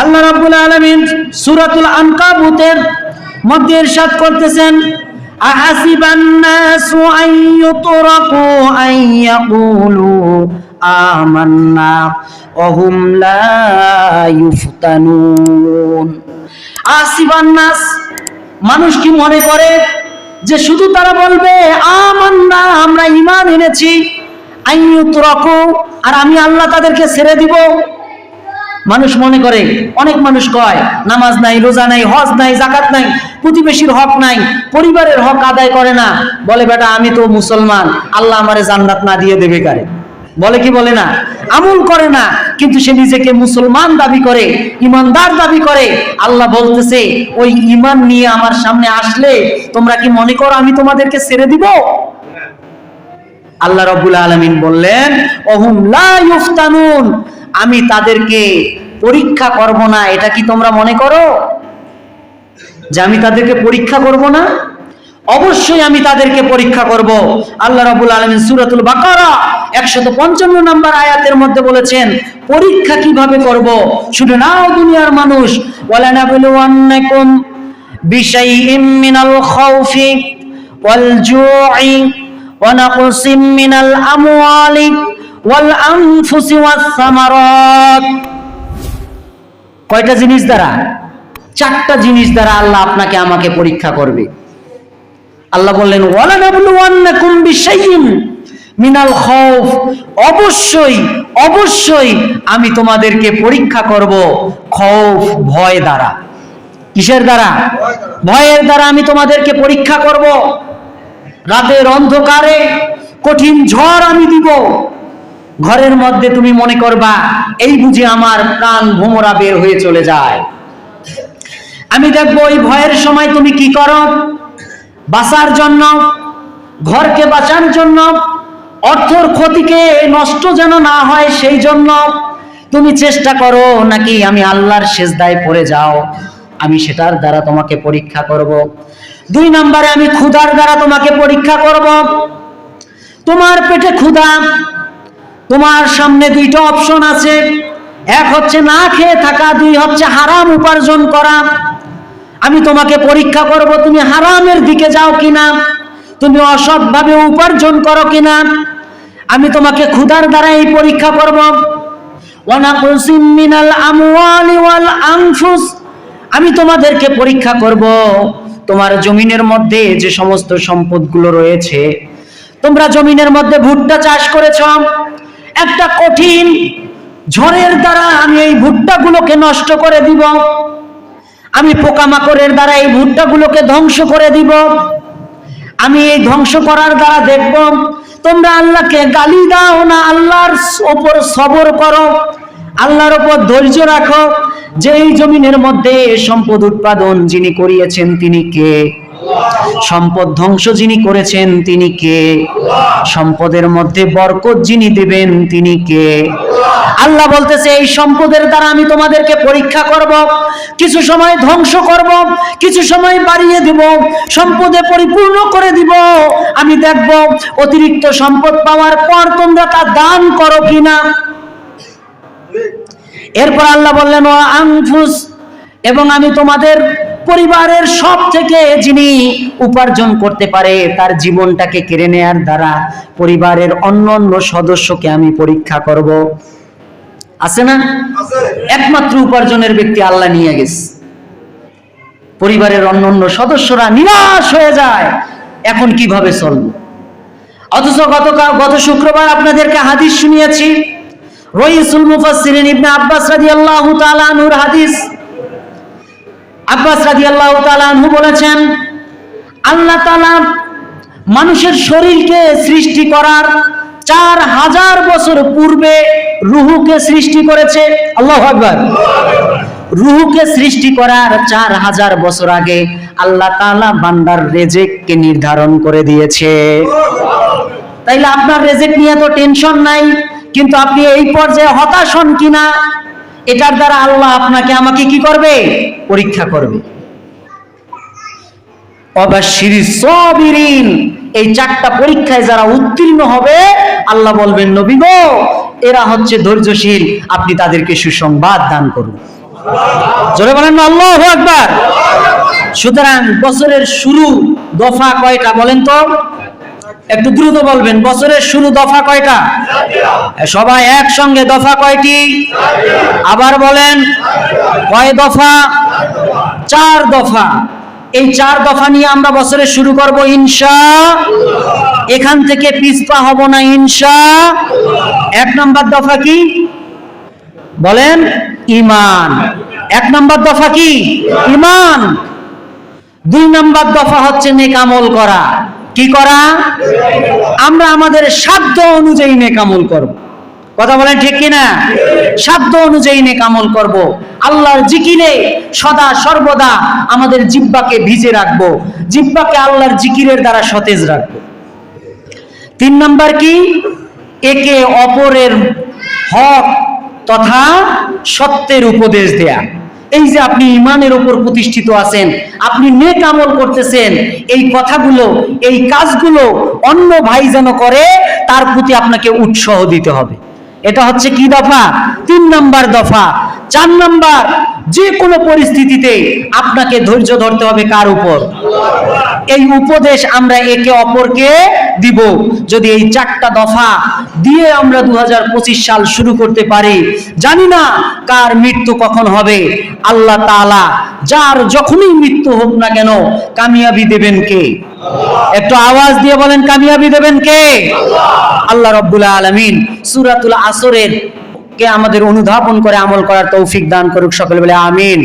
আল্লাহ রাব্বুল আলামিন সূরাতুল আনকাবুতের মধ্যে ইরশাদ করতেছেন আমান্না মানুষ কি মনে করে যে শুধু তারা বলবে, আমান্না, আমরা ঈমান এনেছি, আন ইউতরাকু, আর আমি আল্লাহ তাদেরকে ছেড়ে দিব? মানুষ মনে করে, অনেক মানুষ কয়, নামাজ নাই, রোজা নাই, হজ নাই জাকাত নাই, প্রতিবেশীর হক নাই, পরিবারের হক আদায় করে না। বলে, বেটা, আমি তো মুসলমান, আল্লাহ আমারে জান্নাত না দিয়ে দেবে কারে? বলে কি বলে না? আমল করে না, কিন্তু সে নিজেকে মুসলমান দাবি করে, ইমানদার দাবি করে। আল্লাহ বলতেছে, ওই ইমান নিয়ে আমার সামনে আসলে তোমরা কি মনে করো আমি তোমাদেরকে ছেড়ে দিব? আল্লাহ রব্বুল আলমিন বললেন, অহুম লা আমি তাদেরকে পরীক্ষা করব না, এটা কি তোমরা মনে করো? যে আমি তাদেরকে পরীক্ষা করব না? অবশ্যই আমি তাদেরকে পরীক্ষা করব। আল্লাহ রাব্বুল আলামিন সূরাতুল বাকারা 155 নম্বর আয়াতের মধ্যে বলেছেন, পরীক্ষা কীভাবে করব? শুনে নাও, দুনিয়ার মানুষ। ওয়ালা নাবলুওয়ান্নাকুম বিশাইইম মিনাল খাউফি ওয়াল কয়টা জিনিস দ্বারা? চারটা জিনিস দ্বারা আল্লাহ আপনাকে আমাকে পরীক্ষা করবে। আল্লাহ বললেন মিনাল খাউফ। অবশ্যই অবশ্যই আমি তোমাদেরকে পরীক্ষা করব খৌফ ভয় দ্বারা। কিসের দ্বারা? ভয়ের দ্বারা আমি তোমাদেরকে পরীক্ষা করব। রাতের অন্ধকারে কঠিন ঝড় আমি দিব। ঘরের মধ্যে তুমি মনে করবা, এই বুঝি আমার প্রাণ ভোমরা বের হয়ে চলে যায়। আমি দেখব ওই ভয়ের সময় তুমি কি করো? বাঁচার জন্য, ঘরকে বাঁচার জন্য, অর্থর ক্ষতিকে নষ্ট যেন না হয় সেই জন্য তুমি চেষ্টা করো নাকি আমি আল্লাহর শেষদায় পড়ে যাও। আমি সেটার দ্বারা তোমাকে পরীক্ষা করব। দুই নম্বরে আমি ক্ষুধার দ্বারা তোমাকে পরীক্ষা করব। তোমার পেটে ক্ষুধা তোমার সামনে দুইটা অপশন আছে। এক হচ্ছে না খেয়ে থাকা, দুই হচ্ছে হারাম উপার্জন করা। আমি তোমাকে পরীক্ষা করব, তুমি হারামের দিকে যাও কিনা? তুমি অসৎভাবে উপার্জন করো কিনা? আমি তোমাকে ক্ষুধার দ্বারা এই পরীক্ষা করব। আমি তোমাদেরকে পরীক্ষা করব, তোমার জমিনের মধ্যে যে সমস্ত সম্পদগুলো রয়েছে। তোমরা জমিনের মধ্যে ভুট্টা চাষ করেছ একটা কঠিন ঝড়ের দ্বারা আমি এই ভুট্টাগুলোকে নষ্ট করে দিব। আমি পোকামাকড়ের দ্বারা এই ভুট্টাগুলোকে ধ্বংস করে দিব। আমি এই ধ্বংস করার দ্বারা দেখব, তোমরা আল্লাহকে গালি দাও না, আল্লাহর ওপর সবর করো, আল্লাহর ওপর ধৈর্য রাখো। যে এই জমিনের মধ্যে সম্পদ উৎপাদন যিনি করিয়েছেন তিনি কে? সম্পদ ধ্বংস যিনি করেছেন, তিনি কে? সম্পদের মধ্যে বরকত যিনি দেবেন, তিনি কে? আল্লাহ বলতেছে, এই সম্পদের দ্বারা আমি তোমাদেরকে পরীক্ষা করব, কিছু সময় ধ্বংস করব, কিছু সময় বাড়িয়ে দিব, সম্পদে পরিপূর্ণ করে দিব। আমি দেখব অতিরিক্ত সম্পদ পাওয়ার পর তোমরা তা দান করো কিনা। এরপর আল্লাহ বললেন, ও আনফুস, এবং আমি তোমাদের পরিবারের সব থেকে যিনি উপার্জন করতে পারে তার জীবনটাকে কেড়ে নেয়ার দ্বারা পরিবারের অন্য অন্য সদস্যকে আমি পরীক্ষা করব। আছে না? একমাত্র উপার্জনের ব্যক্তি আল্লাহ নিয়ে গেছে। পরিবারের অন্য অন্য সদস্যরা নিরাশ হয়ে যায়। এখন কীভাবে চলবে? অথচ গতকাল গত শুক্রবার আপনাদেরকে হাদিস শুনিয়েছি। রইসুল মুফাসসিরিন ইবনে আব্বাস রাদিয়াল্লাহু তাআলা আনহুর হাদিস। আব্বাস রাদিয়াল্লাহু তাআলা আনহু বলেছেন, আল্লাহ তালা মানুষের শরীরকে সৃষ্টি করার চার হাজার বছর পূর্বে রুহুকে সৃষ্টি করেছে, আল্লাহ আকবার। রুহুকে সৃষ্টি করার চার হাজার বছর আগে আল্লাহ তাআলা বান্দার রেজেককে নির্ধারণ করে দিয়েছে। তাইলে আপনার রেজেক নিয়ে তো টেনশন নাই, কিন্তু আপনি এই পর্যায়ে হতাশ হন কিনা? এটার দ্বারা আল্লাহ আপনাকে আমাকে কি করবে? পরীক্ষা করবে। এই চারটা পরীক্ষায় যারা উত্তীর্ণ হবে, আল্লাহ বলবেন, নবী এরা হচ্ছে ধৈর্যশীল, আপনি তাদেরকে সুসংবাদ দান করুন। জোরে বলেন না, আল্লাহ একবার সুতরাং বছরের শুরু দফা কয়টা বলেন তো? একটু দ্রুত বলবেন, বছরের শুরু দফা কয়টা? সবাই একসঙ্গে, দফা কয়টি? আবার বলেন, কয় দফা? চার দফা। এই চার দফা নিয়ে আমরা বছরে শুরু করব ইনশা। এখান থেকে পিছপা হব না ইনশা। এক নম্বর দফা কি? বলেন, ইমান। এক নম্বর দফা কি? ইমান। দুই নম্বর দফা হচ্ছে নেক আমল করা। কি করা? আমরা আমাদের সাধ্য অনুযায়ী নেক আমল করব। কথা বলেন ঠিক কিনা? সাধ্য অনুযায়ী নেক আমল করব। আল্লাহর জিকিরে সদা সর্বদা আমাদের জিব্বাকে ভিজে রাখব। জিব্বাকে আল্লাহর জিকিরের দ্বারা সতেজ রাখব। তিন নাম্বার কি? একে অপরের হক তথা সত্যের উপদেশ দেয়া। এই যে আপনি ইমানের ওপর প্রতিষ্ঠিত আছেন, আপনি নেক আমল করতেছেন, এই কথাগুলো, এই কাজগুলো অন্য ভাই যেন করে, তার প্রতি আপনাকে উৎসাহ দিতে হবে। এটা হচ্ছে কি দফা? তিন নাম্বার দফা। চার নাম্বার যে কোনো পরিস্থিতিতে আপনাকে ধৈর্য ধরতে হবে কার উপর? এই উপদেশ আমরা একে অপরকে দিব। যদি এই চারটা দফা দিয়ে আমরা দু হাজার পঁচিশ সাল শুরু করতে পারি, জানি না কার মৃত্যু কখন হবে। আল্লাহ তাআলা যার যখনই মৃত্যু হোক না কেন কামিয়াবি দেবেন কে? একটু আওয়াজ দিয়ে বলেন, কামিয়াবি দেবেন কে? আল্লাহ রব্বুল আলামিন সূরাতুল আসরের কে আমাদের অনুধাবন করে আমল করার তৌফিক দান করুক সকলে বলে আমিন।